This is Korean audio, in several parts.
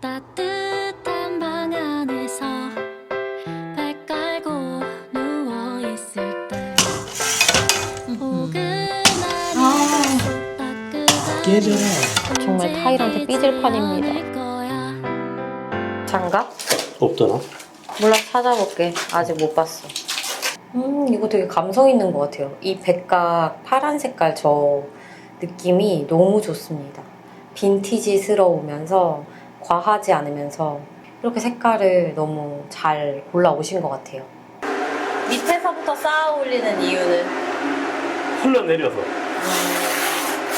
따뜻한 방 안에서 배 깔고 누워 있을 때 포근한 속 따끈한. 정말 타일한테 삐질 판입니다. 장갑? 없더나? 몰라 찾아볼게. 아직 못 봤어. 음 이거 되게 감성 있는 것 같아요. 이 백각 파란 색깔 저 느낌이 너무 좋습니다. 빈티지스러우면서 과하지 않으면서 이렇게 색깔을 너무 잘 골라 오신 것 같아요. 밑에서부터 쌓아 올리는 이유는? 흘러내려서.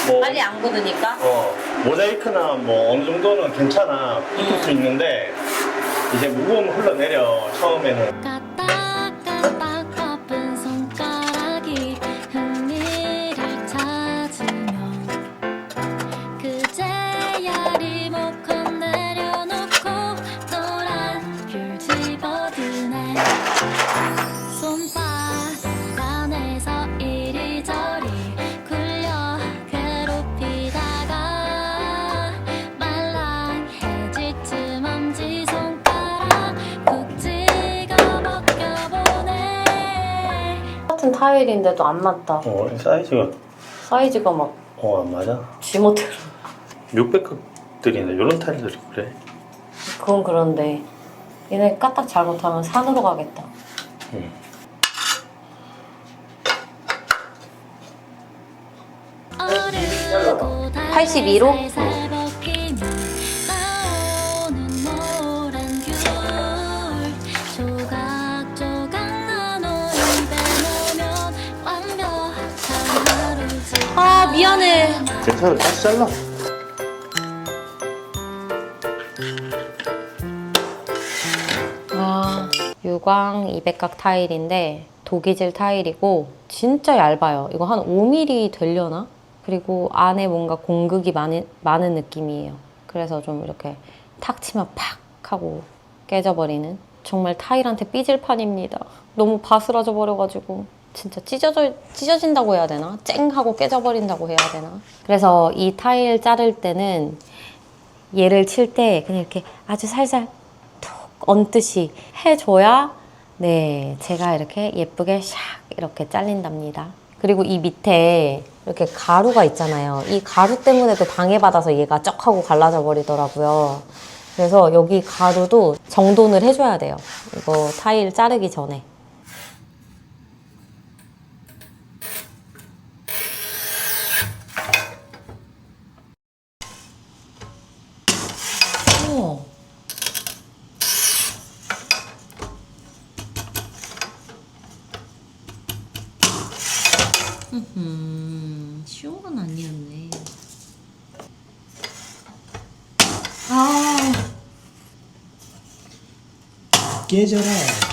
뭐 빨리 안 굳으니까? 어, 모자이크나 뭐 어느 정도는 괜찮아. 붙을 수 있는데 이제 무거우면 흘러내려 처음에는. 까딱까딱 바쁜 손가락이 흥미를 찾으면 그제야 리모 사일인데도 안 맞다. 어, 사이즈가 사이즈가 막 어, 안 맞아. 지모대로. 600급들이네. 이런 타일들이 그래. 그건 그런데 얘네 까딱 잘못하면 산으로 가겠다. 응. 82로? 응. 미안해. 괜찮아 다시 잘라 아, 유광 200각 타일인데 도기질 타일이고 진짜 얇아요. 이거 한 5mm 되려나? 그리고 안에 뭔가 공극이 많이, 많은 느낌이에요. 그래서 좀 이렇게 탁 치면 팍 하고 깨져버리는 정말 타일한테 삐질 판입니다. 너무 바스라져 버려가지고 진짜 찢어져, 찢어진다고 해야 되나? 쨍 하고 깨져버린다고 해야 되나? 그래서 이 타일 자를 때는 얘를 칠 때 그냥 이렇게 아주 살살 툭 얹듯이 해줘야 네 제가 이렇게 예쁘게 샥 이렇게 잘린답니다. 그리고 이 밑에 이렇게 가루가 있잖아요. 이 가루 때문에도 방해받아서 얘가 쩍 하고 갈라져 버리더라고요. 그래서 여기 가루도 정돈을 해줘야 돼요. 이거 타일 자르기 전에. 어. 음, 쉬운 건 아니었네. 아, 깨져라.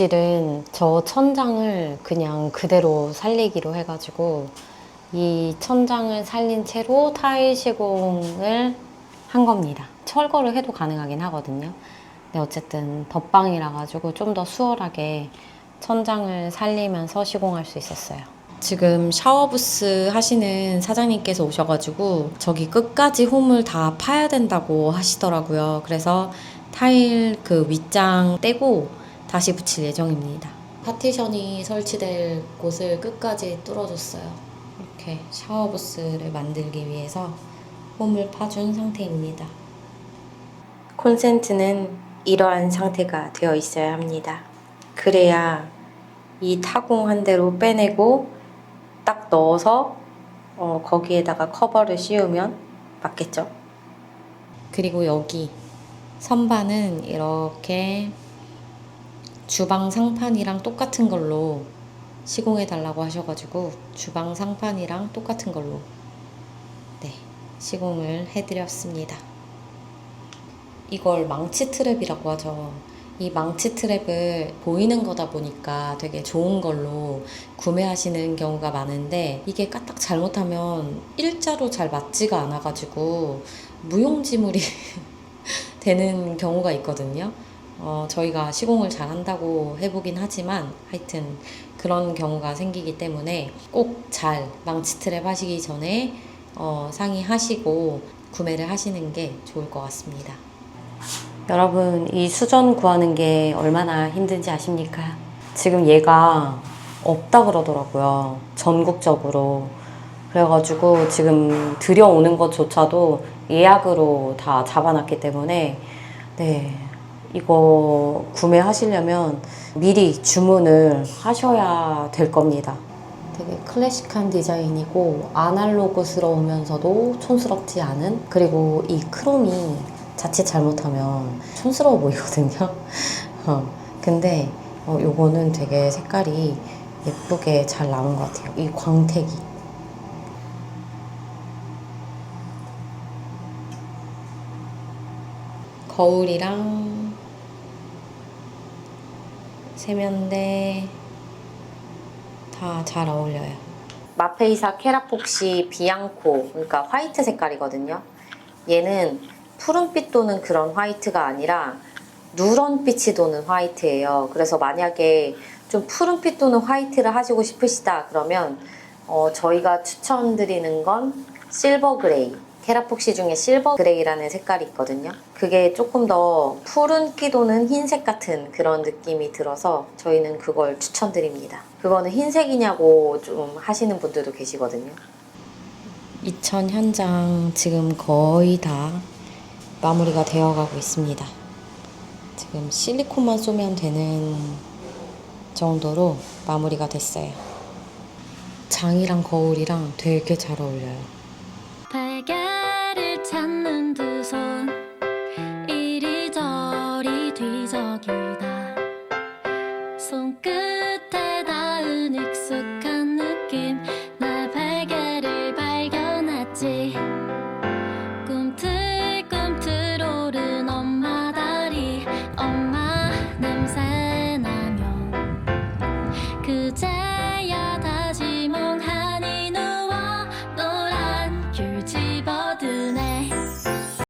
실은 저 천장을 그냥 그대로 살리기로 해가지고 이 천장을 살린 채로 타일 시공을 한 겁니다. 철거를 해도 가능하긴 하거든요. 근데 어쨌든 덧방이라 가지고 좀 더 수월하게 천장을 살리면서 시공할 수 있었어요. 지금 샤워부스 하시는 사장님께서 오셔가지고 저기 끝까지 홈을 다 파야 된다고 하시더라고요. 그래서 타일 그 윗장 떼고 다시 붙일 예정입니다. 파티션이 설치될 곳을 끝까지 뚫어줬어요. 이렇게 샤워부스를 만들기 위해서 홈을 파준 상태입니다. 콘센트는 이러한 상태가 되어 있어야 합니다. 그래야 이 타공 한 대로 빼내고 딱 넣어서 어, 거기에다가 커버를 씌우면 맞겠죠? 그리고 여기 선반은 이렇게 주방 상판이랑 똑같은 걸로 시공해 달라고 하셔가지고 주방 상판이랑 똑같은 걸로 네 시공을 해드렸습니다. 이걸 망치 트랩이라고 하죠. 이 망치 트랩을 보이는 거다 보니까 되게 좋은 걸로 구매하시는 경우가 많은데 이게 까딱 잘못하면 일자로 잘 맞지가 않아가지고 무용지물이 되는 경우가 있거든요. 어, 저희가 시공을 잘 한다고 해보긴 하지만 하여튼 그런 경우가 생기기 때문에 꼭 잘 망치 트랩 하시기 전에 어, 상의하시고 구매를 하시는 게 좋을 것 같습니다. 여러분, 이 수전 구하는 게 얼마나 힘든지 아십니까? 지금 얘가 없다 그러더라고요. 전국적으로. 그래가지고 지금 들여오는 것조차도 예약으로 다 잡아놨기 때문에, 네. 이거 구매하시려면 미리 주문을 하셔야 될 겁니다. 되게 클래식한 디자인이고 아날로그스러우면서도 촌스럽지 않은 그리고 이 크롬이 자칫 잘못하면 촌스러워 보이거든요. 어, 근데 어, 요거는 되게 색깔이 예쁘게 잘 나온 것 같아요. 이 광택이. 거울이랑 세면대 다 잘 어울려요. 마페이사 케라폭시 비앙코, 그러니까 화이트 색깔이거든요. 얘는 푸른빛 도는 그런 화이트가 아니라 누런빛이 도는 화이트예요. 그래서 만약에 좀 푸른빛 도는 화이트를 하시고 싶으시다 그러면 어, 저희가 추천드리는 건 실버 그레이. 케라폭시 중에 실버 그레이라는 색깔이 있거든요. 그게 조금 더 푸른기 도는 흰색 같은 그런 느낌이 들어서 저희는 그걸 추천드립니다. 그거는 흰색이냐고 좀 하시는 분들도 계시거든요. 이천 현장 지금 거의 다 마무리가 되어 가고 있습니다. 지금 실리콘만 쏘면 되는 정도로 마무리가 됐어요. 장이랑 거울이랑 되게 잘 어울려요. 베개를 찾는 두 손